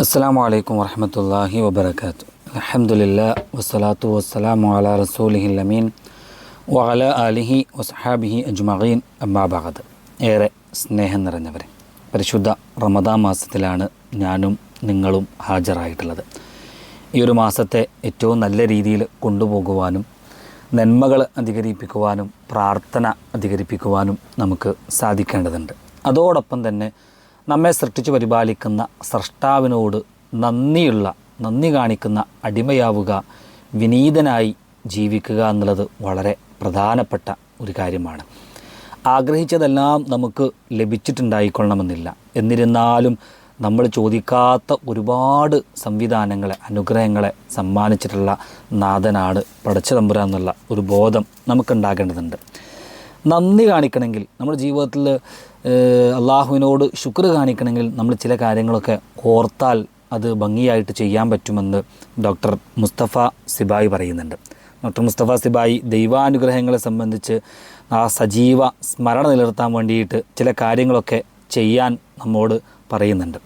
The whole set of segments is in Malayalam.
അസ്സാം വലൈക്കും വർഹമത്തല്ലാഹി വബർക്കാത്തു അലഹമുല്ല വസ്സലാത്തു വസ്സലാമു അല റസൂലിഹി വഅല അലിഹി വസ്ഹാബിഹി അജ്മീൻ അമ്മാബാദ് ഏറെ സ്നേഹം നിറഞ്ഞവരെ പരിശുദ്ധ റമദാ മാസത്തിലാണ് ഞാനും നിങ്ങളും ഹാജരായിട്ടുള്ളത്. ഈ ഒരു മാസത്തെ ഏറ്റവും നല്ല രീതിയിൽ കൊണ്ടുപോകുവാനും നന്മകൾ അധികരിപ്പിക്കുവാനും പ്രാർത്ഥന അധികരിപ്പിക്കുവാനും നമുക്ക് സാധിക്കേണ്ടതുണ്ട്. അതോടൊപ്പം തന്നെ നമ്മെ സൃഷ്ടിച്ചു പരിപാലിക്കുന്ന സ്രഷ്ടാവിനോട് നന്ദിയുള്ള നന്ദി കാണിക്കുന്ന അടിമയാവുക വിനീതനായി ജീവിക്കുക എന്നുള്ളത് വളരെ പ്രധാനപ്പെട്ട ഒരു കാര്യമാണ്. ആഗ്രഹിച്ചതെല്ലാം നമുക്ക് ലഭിച്ചിട്ടുണ്ടായിക്കൊള്ളണമെന്നില്ല. എന്നിരുന്നാലും നമ്മൾ ചോദിക്കാത്ത ഒരുപാട് സംവിധാനങ്ങളെ അനുഗ്രഹങ്ങളെ സമ്മാനിച്ചിട്ടുള്ള നാഥനാണ് പടച്ചതമ്പുര എന്നുള്ള ഒരു ബോധം നമുക്കുണ്ടാകേണ്ടതുണ്ട്. നന്ദി കാണിക്കണമെങ്കിൽ നമ്മുടെ ജീവിതത്തിൽ അള്ളാഹുവിനോട് ശുക്ർ കാണിക്കണമെങ്കിൽ നമ്മൾ ചില കാര്യങ്ങളൊക്കെ ഓർത്താൽ അത് ഭംഗിയായിട്ട് ചെയ്യാൻ പറ്റുമെന്ന് ഡോക്ടർ മുസ്തഫ സിബായി പറയുന്നുണ്ട്. ഡോക്ടർ മുസ്തഫ സിബായി ദൈവാനുഗ്രഹങ്ങളെ സംബന്ധിച്ച് ആ സജീവ സ്മരണ നിലനിർത്താൻ വേണ്ടിയിട്ട് ചില കാര്യങ്ങളൊക്കെ ചെയ്യാൻ നമ്മോട് പറയുന്നുണ്ട്.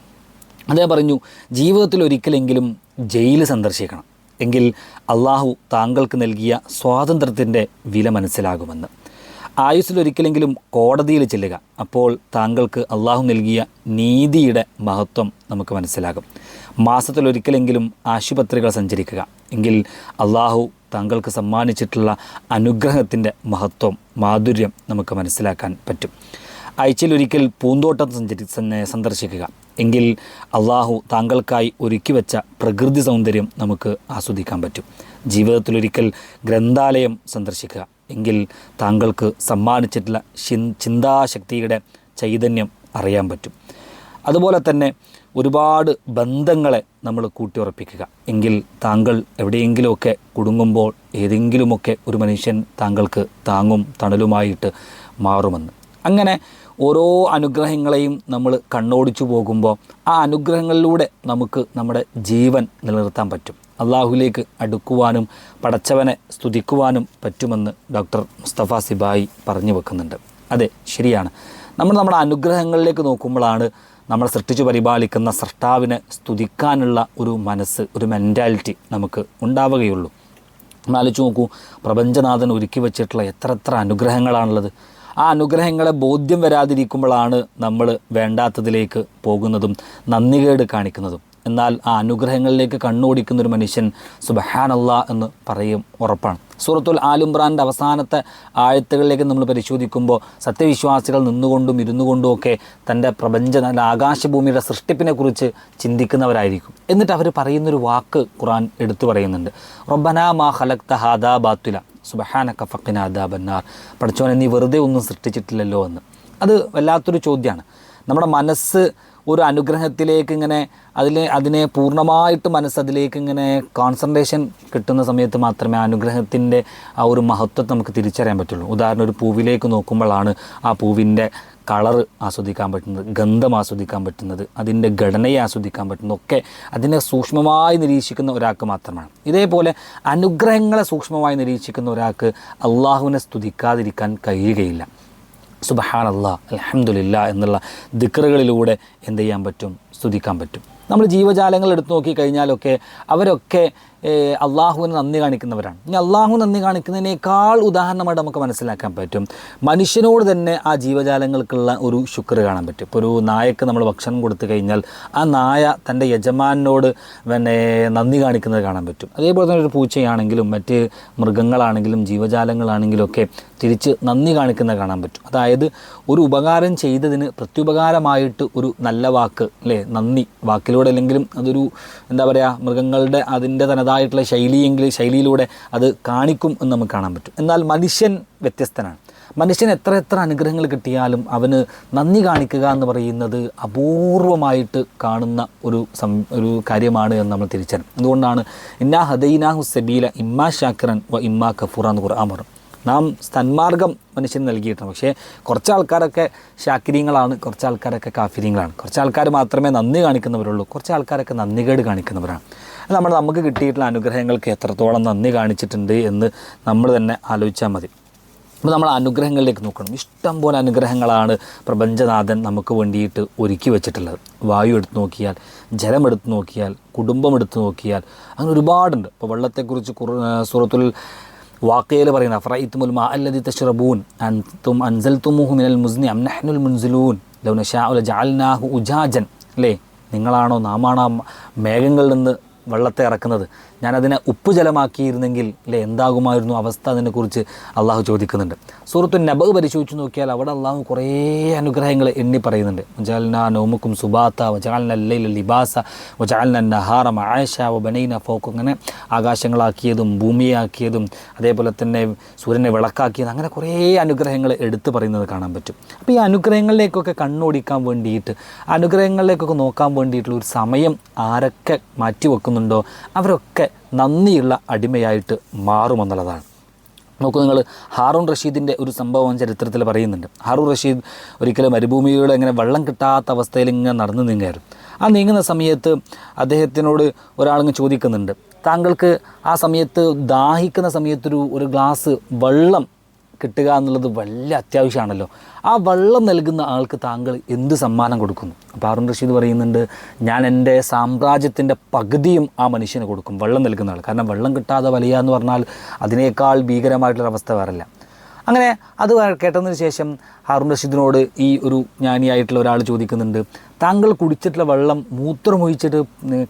അദ്ദേഹം പറഞ്ഞു ജീവിതത്തിൽ ഒരിക്കലെങ്കിലും ജയിൽ സന്ദർശിക്കണം. എങ്കിൽ അള്ളാഹു താങ്കൾക്ക് നൽകിയ സ്വാതന്ത്ര്യത്തിന്റെ വില മനസ്സിലാകുമെന്ന്. ആയുസ്സിലൊരിക്കലെങ്കിലും കോടതിയിൽ ചെല്ലുക. അപ്പോൾ താങ്കൾക്ക് അള്ളാഹു നൽകിയ നീതിയുടെ മഹത്വം നമുക്ക് മനസ്സിലാകും. മാസത്തിലൊരിക്കലെങ്കിലും ആശുപത്രികൾ സഞ്ചരിക്കുക. എങ്കിൽ അള്ളാഹു താങ്കൾക്ക് സമ്മാനിച്ചിട്ടുള്ള അനുഗ്രഹത്തിന്റെ മഹത്വം മാധുര്യം നമുക്ക് മനസ്സിലാക്കാൻ പറ്റും. ആഴ്ചയിലൊരിക്കൽ പൂന്തോട്ടം സഞ്ചരി സന്ദർശിക്കുക. എങ്കിൽ അള്ളാഹു താങ്കൾക്കായി ഒരുക്കി വെച്ച പ്രകൃതി സൗന്ദര്യം നമുക്ക് ആസ്വദിക്കാൻ പറ്റും. ജീവിതത്തിലൊരിക്കൽ ഗ്രന്ഥാലയം സന്ദർശിക്കുക. എങ്കിൽ താങ്കൾക്ക് സമ്മാനിച്ചിട്ടുള്ള ചിന്താശക്തിയുടെ ചൈതന്യം അറിയാൻ പറ്റും. അതുപോലെ തന്നെ ഒരുപാട് ബന്ധങ്ങളെ നമ്മൾ കൂട്ടിയുറപ്പിക്കുക. എങ്കിൽ താങ്കൾ എവിടെയെങ്കിലുമൊക്കെ കുടുങ്ങുമ്പോൾ ഏതെങ്കിലുമൊക്കെ ഒരു മനുഷ്യൻ താങ്കൾക്ക് താങ്ങും തണലുമായിട്ട് മാറുമെന്ന്. അങ്ങനെ ഓരോ അനുഗ്രഹങ്ങളെയും നമ്മൾ കണ്ണോടിച്ചു പോകുമ്പോൾ ആ അനുഗ്രഹങ്ങളിലൂടെ നമുക്ക് നമ്മുടെ ജീവൻ നിലനിർത്താൻ പറ്റും. അള്ളാഹുലേക്ക് അടുക്കുവാനും പടച്ചവനെ സ്തുതിക്കുവാനും പറ്റുമെന്ന് ഡോക്ടർ മുസ്തഫ സിബായി പറഞ്ഞു വെക്കുന്നുണ്ട്. അതെ ശരിയാണ്. നമ്മൾ നമ്മുടെ അനുഗ്രഹങ്ങളിലേക്ക് നോക്കുമ്പോഴാണ് നമ്മൾ സൃഷ്ടിച്ചു പരിപാലിക്കുന്ന സൃഷ്ടാവിനെ സ്തുതിക്കാനുള്ള ഒരു മനസ്സ് ഒരു മെന്റാലിറ്റി നമുക്ക് ഉണ്ടാവുകയുള്ളൂ. നമ്മൾ ആലോചിച്ച് നോക്കൂ പ്രപഞ്ചനാഥൻ ഒരുക്കി വച്ചിട്ടുള്ള എത്ര എത്ര അനുഗ്രഹങ്ങളാണുള്ളത്. ആ അനുഗ്രഹങ്ങളെ ബോധ്യം വരാതിരിക്കുമ്പോഴാണ് നമ്മൾ വേണ്ടാത്തതിലേക്ക് പോകുന്നതും നന്ദികേട് കാണിക്കുന്നതും. എന്നാൽ ആ അനുഗ്രഹങ്ങളിലേക്ക് കണ്ണോടിക്കുന്ന ഒരു മനുഷ്യൻ സുബഹാനല്ല എന്ന് പറയും ഉറപ്പാണ്. സൂറത്തുൽ ആലുംബ്രാന്റെ അവസാനത്തെ ആഴത്തുകളിലേക്ക് നമ്മൾ പരിശോധിക്കുമ്പോൾ സത്യവിശ്വാസികൾ നിന്നുകൊണ്ടും ഇരുന്നു കൊണ്ടും ഒക്കെ തന്റെ പ്രപഞ്ച നല്ല ആകാശഭൂമിയുടെ സൃഷ്ടിപ്പിനെ കുറിച്ച് ചിന്തിക്കുന്നവരായിരിക്കും. എന്നിട്ട് അവർ പറയുന്നൊരു വാക്ക് ഖുറാൻ എടുത്തു പറയുന്നുണ്ട്. റബ്ബനാ മാ ഖലക്ത ഹാദാ ബാത്തുല. സുബഹാന കഫക്കിന അദാ ബന്നാർ പഠിച്ചോനെ നീ വെറുതെ ഒന്നും സൃഷ്ടിച്ചിട്ടില്ലല്ലോ എന്ന്. അത് വല്ലാത്തൊരു ചോദ്യമാണ്. നമ്മുടെ മനസ്സ് ഒരു അനുഗ്രഹത്തിലേക്ക് ഇങ്ങനെ അതിലെ അതിനെ പൂർണമായിട്ട് മനസ്സ് അതിലേക്ക് ഇങ്ങനെ കോൺസെൻട്രേഷൻ കിട്ടുന്ന സമയത്ത് മാത്രമേ ആ അനുഗ്രഹത്തിന്റെ ആ ഒരു മഹത്വത്തെ നമുക്ക് തിരിച്ചറിയാൻ പറ്റുള്ളൂ. ഉദാഹരണം ഒരു പൂവിലേക്ക് നോക്കുമ്പോഴാണ് ആ പൂവിന്റെ കളർ ആസ്വദിക്കാൻ പറ്റുന്നത് ഗന്ധം ആസ്വദിക്കാൻ പറ്റുന്നത് അതിന്റെ ഘടനയെ ആസ്വദിക്കാൻ പറ്റുന്നത് ഒക്കെ അതിനെ സൂക്ഷ്മമായി നിരീക്ഷിക്കുന്ന ഒരാൾക്ക് മാത്രമാണ്. ഇതേപോലെ അനുഗ്രഹങ്ങളെ സൂക്ഷ്മമായി നിരീക്ഷിക്കുന്ന ഒരാൾക്ക് അള്ളാഹുവിനെ സ്തുതിക്കാതിരിക്കാൻ കഴിയുകയില്ല. സുബഹാൻ അലഹമില്ല എന്നുള്ള ദിക്കറുകളിലൂടെ എന്ത് ചെയ്യാൻ പറ്റും? സ്തുതിക്കാൻ പറ്റും. നമ്മൾ ജീവജാലങ്ങൾ എടുത്തു നോക്കിക്കഴിഞ്ഞാലൊക്കെ അവരൊക്കെ അള്ളാഹുവിന് നന്ദി കാണിക്കുന്നവരാണ്. ഇനി അള്ളാഹു നന്ദി കാണിക്കുന്നതിനേക്കാൾ ഉദാഹരണമായിട്ട് നമുക്ക് മനസ്സിലാക്കാൻ പറ്റും. മനുഷ്യനോട് തന്നെ ആ ജീവജാലങ്ങൾക്കുള്ള ഒരു ശുക്ർ കാണാൻ പറ്റും. ഇപ്പോൾ ഒരു നായക്ക് നമ്മൾ ഭക്ഷണം കൊടുത്തു കഴിഞ്ഞാൽ ആ നായ തന്റെ യജമാനോട് പിന്നെ നന്ദി കാണിക്കുന്നത് കാണാൻ പറ്റും. അതേപോലെ തന്നെ ഒരു പൂച്ചയാണെങ്കിലും മറ്റ് മൃഗങ്ങളാണെങ്കിലും ജീവജാലങ്ങളാണെങ്കിലും ഒക്കെ തിരിച്ച് നന്ദി കാണിക്കുന്നത് കാണാൻ പറ്റും. അതായത് ഒരു ഉപകാരം ചെയ്തതിന് പ്രത്യുപകാരമായിട്ട് ഒരു നല്ല വാക്ക് അല്ലേ? നന്ദി വാക്കിലൂടെ അല്ലെങ്കിലും അതൊരു എന്താ പറയുക മൃഗങ്ങളുടെ അതിന്റെ തനതായിട്ടുള്ള ശൈലിയെങ്കിൽ ശൈലിയിലൂടെ അത് കാണിക്കും എന്ന് നമുക്ക് കാണാൻ പറ്റും. എന്നാൽ മനുഷ്യൻ വ്യത്യസ്തനാണ്. മനുഷ്യന് എത്ര എത്ര അനുഗ്രഹങ്ങൾ കിട്ടിയാലും അവന് നന്ദി കാണിക്കുക എന്ന് പറയുന്നത് അപൂർവമായിട്ട് കാണുന്ന ഒരു സം ഒരു കാര്യമാണ് എന്ന് നമ്മൾ തിരിച്ചറിയും അതുകൊണ്ടാണ് ഇന്നാ ഹദൈനാഹു സബീല ഇമ്മാ ഷാക്കിറൻ വ ഇമ്മാ കഫൂറ എന്ന് ഖുർആൻ പറഞ്ഞു നാം സന്മാർഗം മനുഷ്യന് നൽകിയിട്ടുണ്ട്. പക്ഷേ കുറച്ച് ആൾക്കാരൊക്കെ ശാക്രീങ്ങളാണ് കുറച്ച് ആൾക്കാരൊക്കെ കാഫിര്യങ്ങളാണ് കുറച്ച് ആൾക്കാർ മാത്രമേ നന്ദി കാണിക്കുന്നവരുള്ളൂ. കുറച്ച് ആൾക്കാരൊക്കെ നന്ദികേട് കാണിക്കുന്നവരാണ്. നമ്മൾ നമുക്ക് കിട്ടിയിട്ടുള്ള അനുഗ്രഹങ്ങൾക്ക് എത്രത്തോളം നന്ദി കാണിച്ചിട്ടുണ്ട് എന്ന് നമ്മൾ തന്നെ ആലോചിച്ചാൽ മതി. അപ്പോൾ നമ്മൾ അനുഗ്രഹങ്ങളിലേക്ക് നോക്കണം. ഇഷ്ടം പോലെ അനുഗ്രഹങ്ങളാണ് പ്രപഞ്ചനാഥൻ നമുക്ക് വേണ്ടിയിട്ട് ഒരുക്കി വെച്ചിട്ടുള്ളത്. വായു എടുത്ത് നോക്കിയാൽ ജലം എടുത്ത് നോക്കിയാൽ കുടുംബം എടുത്ത് നോക്കിയാൽ അങ്ങനെ ഒരുപാടുണ്ട്. ഇപ്പോൾ വെള്ളത്തെക്കുറിച്ച് ആ, സൂറത്തുൽ വാക്കയിൽ പറയുന്ന അഫ്രൈത്തുമുൽ മാ അല്ലതി തഷ്റബൂൻ അൻതും അൻസൽതുമുഹു മിനൽ മുസ്നി അംനഹ്നുൽ മുൻസുലൂൻ മുൻസിലൂൻ ലൗ നശാഉ ലജഅൽനാഹു ഉജാജൻ. അല്ലേ? നിങ്ങളാണോ നാമാണോ മേഘങ്ങളിൽ നിന്ന് വെള്ളത്തെ ഇറക്കുന്നത്. ഞാനതിനെ ഉപ്പ് ജലമാക്കിയിരുന്നെങ്കിൽ അല്ലെ എന്താകുമായിരുന്നു അവസ്ഥ അതിനെക്കുറിച്ച് അള്ളാഹു ചോദിക്കുന്നുണ്ട്. സൂറത്തു നബ് പരിശോധിച്ച് നോക്കിയാൽ അവിടെ അള്ളാഹു കുറേ അനുഗ്രഹങ്ങൾ എണ്ണി പറയുന്നുണ്ട്. വജാൽന നോമുക്കും സുബാത്ത വജാൽന ലൈല ലിബാസ വജാൽന നഹാറ ആയഷ ബനൈന ഫോക്ക് അങ്ങനെ ആകാശങ്ങളാക്കിയതും ഭൂമിയാക്കിയതും അതേപോലെ തന്നെ സൂര്യനെ വിളക്കാക്കിയതും അങ്ങനെ കുറേ അനുഗ്രഹങ്ങൾ എടുത്തു പറയുന്നത് കാണാൻ പറ്റും. അപ്പോൾ ഈ അനുഗ്രഹങ്ങളിലേക്കൊക്കെ കണ്ണോടിക്കാൻ വേണ്ടിയിട്ട് അനുഗ്രഹങ്ങളിലേക്കൊക്കെ നോക്കാൻ വേണ്ടിയിട്ടുള്ള ഒരു സമയം ആരൊക്കെ മാറ്റി വെക്കുന്നുണ്ടോ അവരൊക്കെ നന്ദിയുള്ള അടിമയായിട്ട് മാറുമെന്നുള്ളതാണ്. നോക്കൂ നിങ്ങൾ ഹാറൂൺ റഷീദിന്റെ ഒരു സംഭവം ചരിത്രത്തിൽ പറയുന്നുണ്ട്. ഹാറൂൺ റഷീദ് ഒരിക്കലും മരുഭൂമിയിലൂടെ ഇങ്ങനെ വെള്ളം കിട്ടാത്ത അവസ്ഥയിൽ ഇങ്ങനെ നടന്നു നീങ്ങായിരുന്നു. ആ നീങ്ങുന്ന സമയത്ത് അദ്ദേഹത്തിനോട് ഒരാളിങ്ങ് ചോദിക്കുന്നുണ്ട്. താങ്കൾക്ക് ആ സമയത്ത് ദാഹിക്കുന്ന സമയത്തൊരു ഒരു ഗ്ലാസ് വെള്ളം കിട്ടുക എന്നുള്ളത് വലിയ അത്യാവശ്യമാണല്ലോ. ആ വെള്ളം നൽകുന്ന ആൾക്ക് താങ്കൾ എന്ത് സമ്മാനം കൊടുക്കുന്നു? അപ്പോൾ അരുൺ റഷീദ് പറയുന്നുണ്ട് ഞാൻ എന്റെ സാമ്രാജ്യത്തിന്റെ പകുതിയും ആ മനുഷ്യന് കൊടുക്കും വെള്ളം നൽകുന്ന ആൾ. കാരണം വെള്ളം കിട്ടാതെ വലിയ എന്ന് പറഞ്ഞാൽ അതിനേക്കാൾ ഭീകരമായിട്ടുള്ള അവസ്ഥ വേറില്ല. അങ്ങനെ അത് കേട്ടതിന് ശേഷം ഹാറൂൺ റഷീദിനോട് ഈ ഒരു ജ്ഞാനിയായിട്ടുള്ള ഒരാൾ ചോദിക്കുന്നുണ്ട് താങ്കൾ കുടിച്ചിട്ടുള്ള വെള്ളം മൂത്രമൊഴിച്ചിട്ട്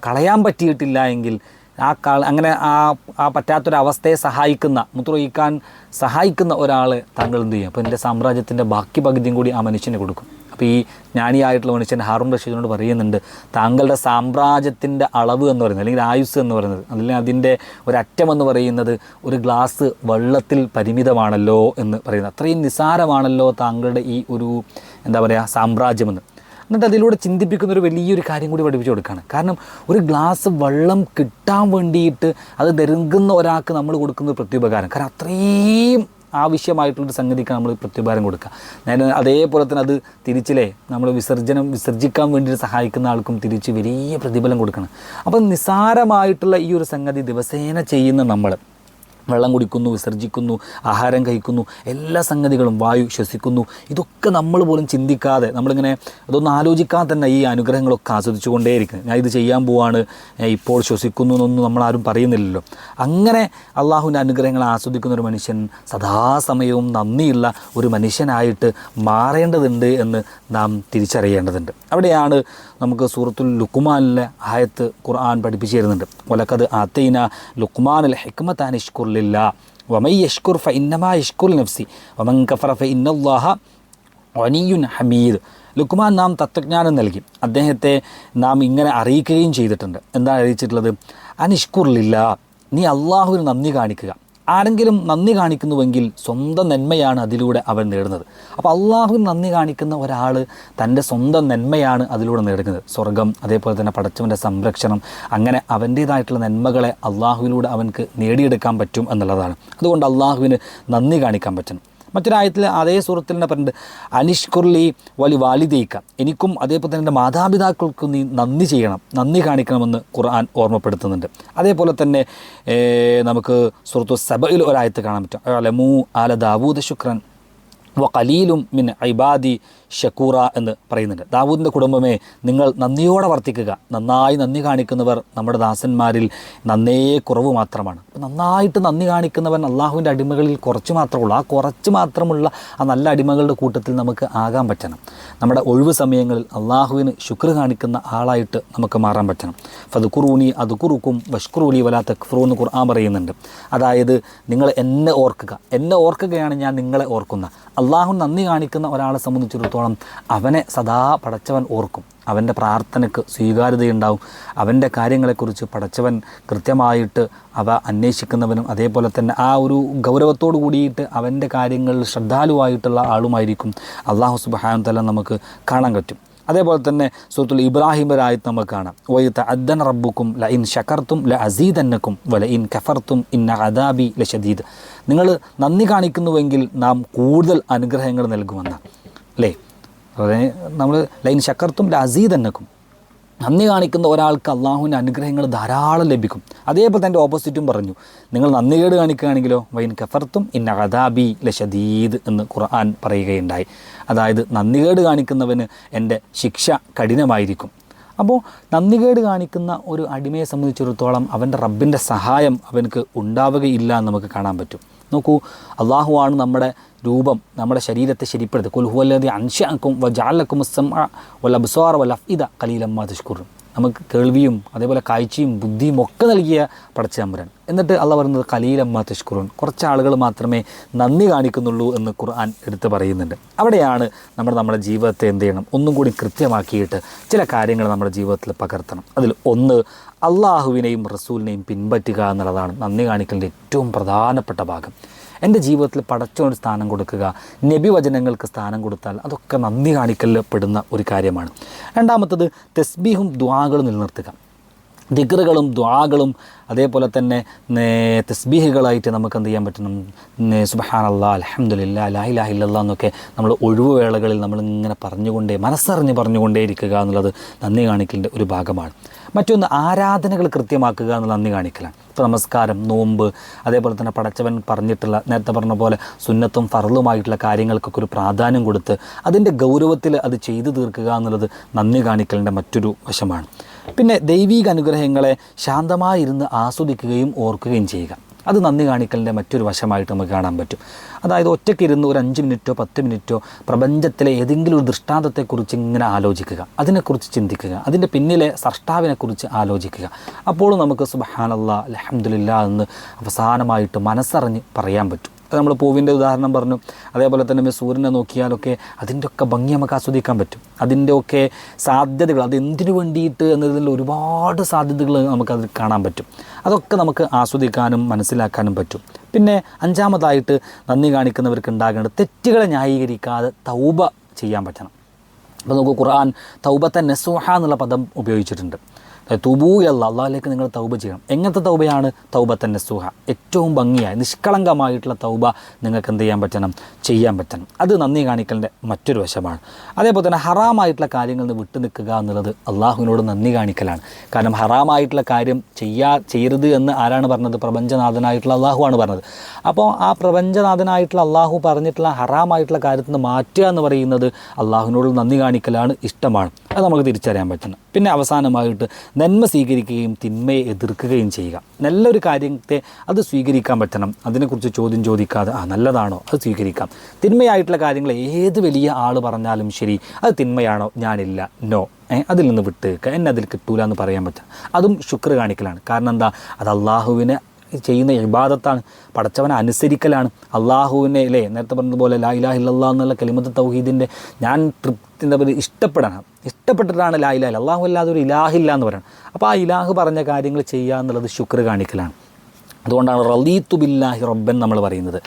കളയാൻ പറ്റിയിട്ടില്ല എങ്കിൽ ആ കാൾ അങ്ങനെ ആ ആ പറ്റാത്തൊരവസ്ഥയെ സഹായിക്കുന്ന മുത്രൊഴിക്കാൻ സഹായിക്കുന്ന ഒരാൾ താങ്കൾ എന്ത് ചെയ്യും? അപ്പോൾ എന്റെ സാമ്രാജ്യത്തിന്റെ ബാക്കി പകുതിയും കൂടി ആ മനുഷ്യന് കൊടുക്കും. അപ്പോൾ ഈ ജ്ഞാനിയായിട്ടുള്ള മനുഷ്യൻ ഹാറൂൺ റഷീദിനോട് പറയുന്നുണ്ട് താങ്കളുടെ സാമ്രാജ്യത്തിന്റെ അളവ് എന്ന് പറയുന്നത് അല്ലെങ്കിൽ ആയുസ് എന്ന് പറയുന്നത് അല്ലെങ്കിൽ അതിന്റെ ഒരറ്റം എന്ന് പറയുന്നത് ഒരു ഗ്ലാസ് വെള്ളത്തിൽ പരിമിതമാണല്ലോ എന്ന് പറയുന്നത്. അത്രയും നിസാരമാണല്ലോ താങ്കളുടെ ഈ ഒരു എന്താ പറയുക സാമ്രാജ്യമെന്ന്. എന്നിട്ട് അതിലൂടെ ചിന്തിപ്പിക്കുന്ന ഒരു വലിയൊരു കാര്യം കൂടി പഠിപ്പിച്ചു കൊടുക്കുകയാണ് കാരണം ഒരു ഗ്ലാസ് വെള്ളം കിട്ടാൻ വേണ്ടിയിട്ട് അത് ദരുങ്ങുന്ന ഒരാൾക്ക് നമ്മൾ കൊടുക്കുന്നത് പ്രത്യുപകാരം. കാരണം അത്രയും ആവശ്യമായിട്ടുള്ളൊരു സംഗതിക്ക് നമ്മൾ പ്രത്യുപകാരം കൊടുക്കുക. ഞാൻ അതേപോലെ തന്നെ അത് തിരിച്ചില്ലേ നമ്മൾ വിസർജനം വിസർജിക്കാൻ വേണ്ടി സഹായിക്കുന്ന ആൾക്കും തിരിച്ച് വലിയ പ്രതിഫലം കൊടുക്കണം. അപ്പം നിസ്സാരമായിട്ടുള്ള ഈ ഒരു സംഗതി ദിവസേന ചെയ്യുന്ന നമ്മൾ വെള്ളം കുടിക്കുന്നു വിസർജിക്കുന്നു ആഹാരം കഴിക്കുന്നു എല്ലാ സംഗതികളും വായു ശ്വസിക്കുന്നു. ഇതൊക്കെ നമ്മൾ പോലും ചിന്തിക്കാതെ നമ്മളിങ്ങനെ അതൊന്നും ആലോചിക്കാതെ തന്നെ ഈ അനുഗ്രഹങ്ങളൊക്കെ ആസ്വദിച്ചു കൊണ്ടേയിരിക്കുന്നത് ഞാൻ ഇത് ചെയ്യാൻ പോവാണ് ഇപ്പോൾ ശ്വസിക്കുന്നു എന്നൊന്നും നമ്മൾ ആരും പറയുന്നില്ലല്ലോ. അങ്ങനെ അള്ളാഹുവിന്റെ അനുഗ്രഹങ്ങൾ ആസ്വദിക്കുന്ന ഒരു മനുഷ്യൻ സദാസമയവും നന്ദിയുള്ള ഒരു മനുഷ്യനായിട്ട് മാറേണ്ടതുണ്ട് എന്ന് നാം തിരിച്ചറിയേണ്ടതുണ്ട്. അവിടെയാണ് നമുക്ക് സൂറത്തുൽ ലുക്കുമാനിലെ ആയത്ത് ഖുർആൻ പഠിപ്പിച്ചു തരുന്നുണ്ട്. ഒലക്കത് ആത്തൈന ലുക്കുമാനിൽ ഹെക്മത്താൻ ഇഷ്കുറില്ല വമൈ യഷ്കുർ ഫ ഇന്നമാ യഷ്കുർ നഫ്സി. വമൻ കഫറ ഫ ഇന്നല്ലാഹ ഒനിയുൻ ഹമീദ്. ലുക്കുമാൻ നാം തത്വജ്ഞാനം നൽകി. അദ്ദേഹത്തെ നാം ഇങ്ങനെ അറിയിക്കുകയും ചെയ്തിട്ടുണ്ട്. എന്താണ് അറിയിച്ചിട്ടുള്ളത്? അനിഷ്കുറില്ല നീ അള്ളാഹുവിന് നന്ദി കാണിക്കുക. ആരെങ്കിലും നന്ദി കാണിക്കുന്നുവെങ്കിൽ സ്വന്തം നന്മയാണ് അതിലൂടെ അവൻ നേടുന്നത്. അപ്പോൾ അള്ളാഹുവിന് നന്ദി കാണിക്കുന്ന ഒരാൾ തന്റെ സ്വന്തം നന്മയാണ് അതിലൂടെ നേടുന്നത്. സ്വർഗം അതേപോലെ തന്നെ പടച്ചവന്റെ സംരക്ഷണം അങ്ങനെ അവന്റേതായിട്ടുള്ള നന്മകളെ അള്ളാഹുവിലൂടെ അവൻക്ക് നേടിയെടുക്കാൻ പറ്റും എന്നുള്ളതാണ്. അതുകൊണ്ട് അള്ളാഹുവിന് നന്ദി കാണിക്കാൻ പറ്റണം. മറ്റൊരായത്തിൽ അതേ സുഹൃത്തിൽ തന്നെ പറഞ്ഞിട്ട് അനിഷ്കുർലി വലി വാലിദയിക്ക എനിക്കും അതേപോലെ തന്നെ എന്റെ മാതാപിതാക്കൾക്കും നീ നന്ദി ചെയ്യണം നന്ദി കാണിക്കണമെന്ന് ഖുർആൻ ഓർമ്മപ്പെടുത്തുന്നുണ്ട്. അതേപോലെ തന്നെ നമുക്ക് സുഹൃത്തു സബയിൽ ഒരായത്ത് കാണാൻ പറ്റും. അലമു ആല ദാവൂദ് ശുക്രൻ വ കലീലും മിൻ ഐബാദി ഷക്കൂറ എന്ന് പറയുന്നുണ്ട്. ദാവൂദിന്റെ കുടുംബമേ നിങ്ങൾ നന്ദിയോടെ വർത്തിക്കുക. നന്നായി നന്ദി കാണിക്കുന്നവർ നമ്മുടെ ദാസന്മാരിൽ നന്നേ കുറവ് മാത്രമാണ്. നന്നായിട്ട് നന്ദി കാണിക്കുന്നവൻ അള്ളാഹുവിന്റെ അടിമകളിൽ കുറച്ച് മാത്രമേ ആ കുറച്ച് മാത്രമുള്ള ആ നല്ല അടിമകളുടെ കൂട്ടത്തിൽ നമുക്ക് ആകാൻ പറ്റണം. നമ്മുടെ ഒഴിവ് സമയങ്ങളിൽ അള്ളാഹുവിന് ശുക്ർ കാണിക്കുന്ന ആളായിട്ട് നമുക്ക് മാറാൻ പറ്റണം. ഫതുക്കുറൂനി അതുക്കുറുക്കും വഷ്കുറൂലി വലാ തക്ഫറു എന്ന് ഖുർആൻ പറയുന്നുണ്ട്. അതായത് നിങ്ങൾ എന്നെ ഓർക്കുക. എന്നെ ഓർക്കുകയാണ് ഞാൻ നിങ്ങളെ ഓർക്കുന്ന. അള്ളാഹു നന്ദി കാണിക്കുന്ന ഒരാളെ സംബന്ധിച്ചിടത്തോളം അവനെ സദാ പടച്ചവൻ ഓർക്കും. അവന്റെ പ്രാർത്ഥനയ്ക്ക് സ്വീകാര്യതയുണ്ടാവും. അവന്റെ കാര്യങ്ങളെക്കുറിച്ച് പടച്ചവൻ കൃത്യമായിട്ട് അവ അന്വേഷിക്കുന്നവനും അതേപോലെ തന്നെ ആ ഒരു ഗൗരവത്തോടു കൂടിയിട്ട് അവന്റെ കാര്യങ്ങളിൽ ശ്രദ്ധാലുവായിട്ടുള്ള ആളുമായിരിക്കും. അള്ളാഹു സുബാൻ തല നമുക്ക് കാണാൻ പറ്റും. അതേപോലെ തന്നെ സുഹൃത്തുൽ ഇബ്രാഹിമരായിട്ട് നമുക്ക് കാണാം. വൈത്ത അദ്ദൻ റബ്ബുക്കും ല ഇൻ ഷക്കർത്തും ല അസീദന്നക്കും വല ഇൻ കഫർത്തും ഇൻ അദാബി ല ഷദീദ് നിങ്ങൾ നന്ദി കാണിക്കുന്നുവെങ്കിൽ നാം കൂടുതൽ അനുഗ്രഹങ്ങൾ നൽകുമെന്നാണ്. അല്ലേ? നമ്മൾ ലൈൻ ശക്കർത്തും ലസീ തന്നെക്കും നന്ദി കാണിക്കുന്ന ഒരാൾക്ക് അള്ളാഹുവിന്റെ അനുഗ്രഹങ്ങൾ ധാരാളം ലഭിക്കും. അതേപോലെ തന്നെ ഓപ്പോസിറ്റും പറഞ്ഞു നിങ്ങൾ നന്ദികേട് കാണിക്കുകയാണെങ്കിലോ? വൈൻ കഫർത്തും ഇന്ന അദാബി ലഷദീദ് എന്ന് ഖുർആൻ പറയുകയുണ്ടായി. അതായത് നന്ദികേട് കാണിക്കുന്നവന് എന്റെ ശിക്ഷ കഠിനമായിരിക്കും. അപ്പോൾ നന്ദികേട് കാണിക്കുന്ന ഒരു അടിമയെ സംബന്ധിച്ചിടത്തോളം അവന്റെ റബ്ബിന്റെ സഹായം അവനക്ക് ഉണ്ടാവുകയില്ല എന്ന് നമുക്ക് കാണാൻ പറ്റും. നോക്കൂ അള്ളാഹു ആണ് നമ്മുടെ രൂപം നമ്മുടെ ശരീരത്തെ ശരിപ്പെടുത്തി. കുൽഹുവല്ലതി അൻഷാക്കും വ ജാലക്കും വല്ല അബ്സാർ വല്ല അഫ്ഇദ കലീലമ്മ തഷ്കുറും നമുക്ക് കേൾവിയും അതേപോലെ കാഴ്ചയും ബുദ്ധിയും ഒക്കെ നൽകിയ പടച്ചമ്പരൻ എന്നിട്ട് അള്ള പറയുന്നത് കലീലമ്മ തഷ്കുറുൻ കുറച്ച് ആളുകൾ മാത്രമേ നന്ദി കാണിക്കുന്നുള്ളൂ എന്ന് ഖുർആൻ എടുത്ത് പറയുന്നുണ്ട്. അവിടെയാണ് നമ്മൾ നമ്മുടെ ജീവിതത്തെ എന്ത് ചെയ്യണം? ഒന്നും കൂടി കൃത്യമാക്കിയിട്ട് ചില കാര്യങ്ങൾ നമ്മുടെ ജീവിതത്തിൽ പകർത്തണം. അതിൽ ഒന്ന് അള്ളാഹുവിനെയും റസൂലിനെയും പിൻപറ്റുക എന്നുള്ളതാണ് നന്ദി കാണിക്കലിന്റെ ഏറ്റവും പ്രധാനപ്പെട്ട ഭാഗം. എന്റെ ജീവിതത്തിൽ പടച്ചോന് സ്ഥാനം കൊടുക്കുക നബി വചനങ്ങൾക്ക് സ്ഥാനം കൊടുത്താൽ അതൊക്കെ നന്ദി കാണിക്കലപ്പെടുന്ന ഒരു കാര്യമാണ്. രണ്ടാമത്തത് തെസ്ബീഹും ദ്വാകളും നിലനിർത്തുക. ദിഗ്റുകളും ദ്വാകളും അതേപോലെ തന്നെ തസ്ബീഹുകളായിട്ട് നമുക്ക് എന്ത് ചെയ്യാൻ പറ്റണം സുബഹാൻ അല്ലാ അലഹമുല്ല ലാഹിലാഹില്ല എന്നൊക്കെ നമ്മൾ ഒഴിവുവേളകളിൽ നമ്മളിങ്ങനെ പറഞ്ഞുകൊണ്ടേ മനസ്സറിഞ്ഞ് പറഞ്ഞുകൊണ്ടേ ഇരിക്കുക എന്നുള്ളത് നന്ദി കാണിക്കലിന്റെ ഒരു ഭാഗമാണ്. മറ്റൊന്ന് ആരാധനകൾ കൃത്യമാക്കുക എന്നുള്ള നന്ദി കാണിക്കലാണ്. ഇപ്പോൾ നമസ്കാരം നോമ്പ് അതേപോലെ തന്നെ പടച്ചവൻ പറഞ്ഞിട്ടുള്ള നേരത്തെ പറഞ്ഞ പോലെ സുന്നത്തും ഫറലുമായിട്ടുള്ള കാര്യങ്ങൾക്കൊക്കെ ഒരു പ്രാധാന്യം കൊടുത്ത് അതിന്റെ ഗൗരവത്തിൽ അത് ചെയ്തു തീർക്കുക എന്നുള്ളത് നന്ദി കാണിക്കലിന്റെ മറ്റൊരു വശമാണ്. പിന്നെ ദൈവീക അനുഗ്രഹങ്ങളെ ശാന്തമായിരുന്ന് ആസ്വദിക്കുകയും ഓർക്കുകയും ചെയ്യുക. അത് നന്ദി കാണിക്കലിന്റെ മറ്റൊരു വശമായിട്ട് നമുക്ക് കാണാൻ പറ്റും. അതായത് ഒറ്റയ്ക്കിരുന്ന് ഒരു അഞ്ച് മിനിറ്റോ പത്ത് മിനിറ്റോ പ്രപഞ്ചത്തിലെ ഏതെങ്കിലും ഒരു ദൃഷ്ടാന്തത്തെക്കുറിച്ച് ഇങ്ങനെ ആലോചിക്കുക. അതിനെക്കുറിച്ച് ചിന്തിക്കുക. അതിന്റെ പിന്നിലെ സൃഷ്ടാവിനെക്കുറിച്ച് ആലോചിക്കുക. അപ്പോൾ നമുക്ക് സുബഹാനല്ല അലഹമുല്ല എന്ന് അവസാനമായിട്ട് മനസ്സറിഞ്ഞ് പറയാൻ പറ്റും. അത് നമ്മൾ പൂവിന്റെ ഉദാഹരണം പറഞ്ഞു. അതേപോലെ തന്നെ സൂര്യനെ നോക്കിയാലൊക്കെ അതിന്റെ ഒക്കെ ഭംഗി നമുക്ക് ആസ്വദിക്കാൻ പറ്റും. അതിന്റെ ഒക്കെ സാധ്യതകൾ അത് എന്തിനു വേണ്ടിയിട്ട് എന്നതിൽ ഒരുപാട് സാധ്യതകൾ നമുക്കത് കാണാൻ പറ്റും. അതൊക്കെ നമുക്ക് ആസ്വദിക്കാനും മനസ്സിലാക്കാനും പറ്റും. പിന്നെ അഞ്ചാമതായിട്ട് നന്ദി കാണിക്കുന്നവർക്ക് ഉണ്ടാകേണ്ടത് തെറ്റുകളെ ന്യായീകരിക്കാതെ തൗബ ചെയ്യാൻ പറ്റണം. അപ്പോൾ നമുക്ക് ഖുർആൻ തൗബത്തെ നെസുഹ എന്നുള്ള പദം ഉപയോഗിച്ചിട്ടുണ്ട്. തുബൂ അല്ല അള്ളാഹിലേക്ക് നിങ്ങൾ തൗബ ചെയ്യണം. എങ്ങനത്തെ തൗബയാണ്? തൗബ തന്നെ സുഹ. ഏറ്റവും ഭംഗിയായ നിഷ്കളങ്കമായിട്ടുള്ള തൗബ നിങ്ങൾക്ക് എന്ത് ചെയ്യാൻ പറ്റണം? ചെയ്യാൻ പറ്റണം. അത് നന്ദി കാണിക്കലിന്റെ മറ്റൊരു വശമാണ്. അതേപോലെ തന്നെ ഹറാമായിട്ടുള്ള കാര്യങ്ങളിൽ നിന്ന് വിട്ടു നിൽക്കുക എന്നുള്ളത് അള്ളാഹുവിനോട് നന്ദി കാണിക്കലാണ്. കാരണം ഹറാമായിട്ടുള്ള കാര്യം ചെയ്യാ ചെയ്യരുത് എന്ന് ആരാണ് പറഞ്ഞത്? പ്രപഞ്ചനാഥനായിട്ടുള്ള അള്ളാഹുവാണ് പറഞ്ഞത്. അപ്പോൾ ആ പ്രപഞ്ചനാഥനായിട്ടുള്ള അള്ളാഹു പറഞ്ഞിട്ടുള്ള ഹറാമായിട്ടുള്ള കാര്യത്തിൽ നിന്ന് മാറ്റുക എന്ന് പറയുന്നത് അള്ളാഹുവിനോട് നന്ദി കാണിക്കലാണ് ഇഷ്ടമാണ്. അത് നമുക്ക് തിരിച്ചറിയാൻ പറ്റണം. പിന്നെ അവസാനമായിട്ട് നന്മ സ്വീകരിക്കുകയും തിന്മയെ എതിർക്കുകയും ചെയ്യുക. നല്ലൊരു കാര്യത്തെ അത് സ്വീകരിക്കാൻ പറ്റണം. അതിനെക്കുറിച്ച് ചോദ്യം ചോദിക്കാതെ ആ നല്ലതാണോ? അത് സ്വീകരിക്കാം. തിന്മയായിട്ടുള്ള കാര്യങ്ങൾ ഏത് വലിയ ആൾ പറഞ്ഞാലും ശരി അത് തിന്മയാണോ? ഞാനില്ല. നോ. അതിൽ നിന്ന് വിട്ട് നിൽക്കുക എന്നെ അതിൽ കിട്ടൂല എന്ന് പറയാൻ പറ്റും. അതും ശുക്ർ കാണിക്കലാണ്. കാരണം എന്താ? അത് അള്ളാഹുവിനെ ചെയ്യുന്ന ഇബാദത്താണ് പടച്ചവനെ അനുസരിക്കലാണ്. അള്ളാഹുവിനെ അല്ലേ നേരത്തെ പറഞ്ഞതുപോലെ ലാ ഇലാഹ ഇല്ലാ എന്നുള്ള കലിമത്ത് തൗഹീദിന്റെ ഞാൻ തൃപ്തി എന്താ പറയുക ഇഷ്ടപ്പെടണം. ഇഷ്ടപ്പെട്ടിട്ടാണ് ലാ ഇലാഹ് അള്ളാഹു അല്ലാതെ ഒരു ഇലാഹില്ല എന്ന് പറയണം. അപ്പോൾ ആ ഇലാഹ് പറഞ്ഞ കാര്യങ്ങൾ ചെയ്യുക എന്നുള്ളത് ശുക്ർ കാണിക്കലാണ്. അതുകൊണ്ടാണ് റലീത്തു ബില്ലാഹി റബ്ബൻ നമ്മൾ പറയുന്നത്.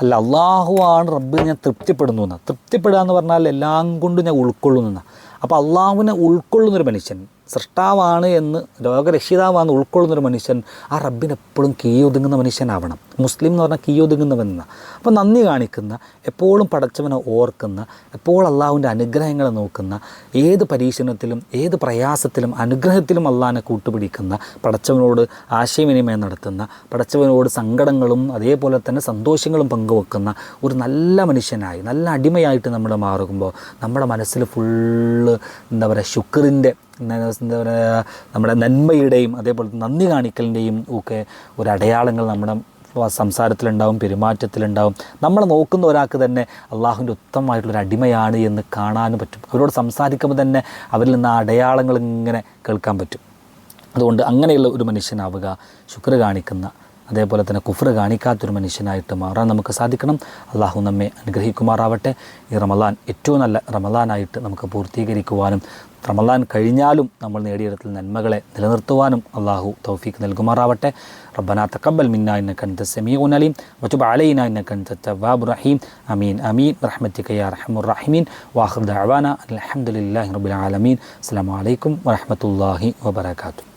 അല്ല അള്ളാഹു ആണ് റബ്ബ് ഞാൻ തൃപ്തിപ്പെടുന്നു എന്ന്. തൃപ്തിപ്പെടുക എന്ന് പറഞ്ഞാൽ എല്ലാം കൊണ്ട് ഞാൻ ഉൾക്കൊള്ളുന്നു എന്നാണ് അപ്പോൾ അള്ളാഹുവിനെ ഉൾക്കൊള്ളുന്നൊരു മനുഷ്യൻ സൃഷ്ടാവാണ് എന്ന് ലോകരക്ഷിതാവാണ് ഉൾക്കൊള്ളുന്നൊരു മനുഷ്യൻ ആ റബ്ബിന് എപ്പോഴും കീയൊതുങ്ങുന്ന മനുഷ്യനാവണം മുസ്ലിം എന്ന് പറഞ്ഞാൽ കീയൊതുങ്ങുന്നവൻ എന്നാ. അപ്പോൾ നന്ദി കാണിക്കുന്ന എപ്പോഴും പടച്ചവനെ ഓർക്കുന്ന എപ്പോഴും അള്ളാഹുവിന്റെ അനുഗ്രഹങ്ങളെ നോക്കുന്ന ഏത് പരീക്ഷണത്തിലും ഏത് പ്രയാസത്തിലും അനുഗ്രഹത്തിലും അള്ളാഹിനെ കൂട്ടുപിടിക്കുന്ന പടച്ചവനോട് ആശയവിനിമയം നടത്തുന്ന പടച്ചവനോട് സങ്കടങ്ങളും അതേപോലെ തന്നെ സന്തോഷങ്ങളും പങ്കുവെക്കുന്ന ഒരു നല്ല മനുഷ്യനായി നല്ല അടിമയായിട്ട് നമ്മൾ മാറുമ്പോൾ നമ്മുടെ മനസ്സിൽ ഫുള്ള് എന്താ പറയുക ശുക്രിന്റെ എന്താ പറയുക നമ്മുടെ നന്മയുടെയും അതേപോലെ നന്ദി കാണിക്കലിന്റെയും ഒക്കെ ഒരു അടയാളങ്ങൾ നമ്മുടെ സംസാരത്തിലുണ്ടാവും പെരുമാറ്റത്തിലുണ്ടാവും. നമ്മൾ നോക്കുന്ന ഒരാൾക്ക് തന്നെ അള്ളാഹുവിന്റെ ഉത്തമമായിട്ടുള്ളൊരു അടിമയാണ് എന്ന് കാണാനും പറ്റും. അവരോട് സംസാരിക്കുമ്പോൾ തന്നെ അവരിൽ നിന്ന് ആ അടയാളങ്ങൾ ഇങ്ങനെ കേൾക്കാൻ പറ്റും. അതുകൊണ്ട് അങ്ങനെയുള്ള ഒരു മനുഷ്യനാവുക ശുക്ര കാണിക്കുന്ന അതേപോലെ തന്നെ കുഫർ കാണിക്കാത്തൊരു മനുഷ്യനായിട്ട് മാറാൻ നമുക്ക് സാധിക്കണം. അള്ളാഹു നമ്മെ അനുഗ്രഹിക്കുമാറാവട്ടെ. ഈ റമലാൻ ഏറ്റവും നല്ല റമലാനായിട്ട് നമുക്ക് പൂർത്തീകരിക്കുവാനും റമലാൻ കഴിഞ്ഞാലും നമ്മൾ നേടിയെടുത്ത നന്മകളെ നിലനിർത്തുവാനും അള്ളാഹു തൗഫീഖ് നൽകുമാറാവട്ടെ. റബ്ബന തക്കബൽ മിന്ന ഇന്നക അൻത സമീഉൻ അലീം വതുബ് അലൈന ഇന്നക അൻത തവാബ് റഹീം. അമീൻ അമീൻ റഹ്മത്തിക യാ റഹമുർ റഹീമീൻ. വാഹുദ് അവാന അൽഹംദുലില്ലാഹി റബ്ബിൽ ആലമീൻ. അസ്സലാമു അലൈക്കും വറഹ്മത്തുള്ളാഹി വബറകാതുഹു.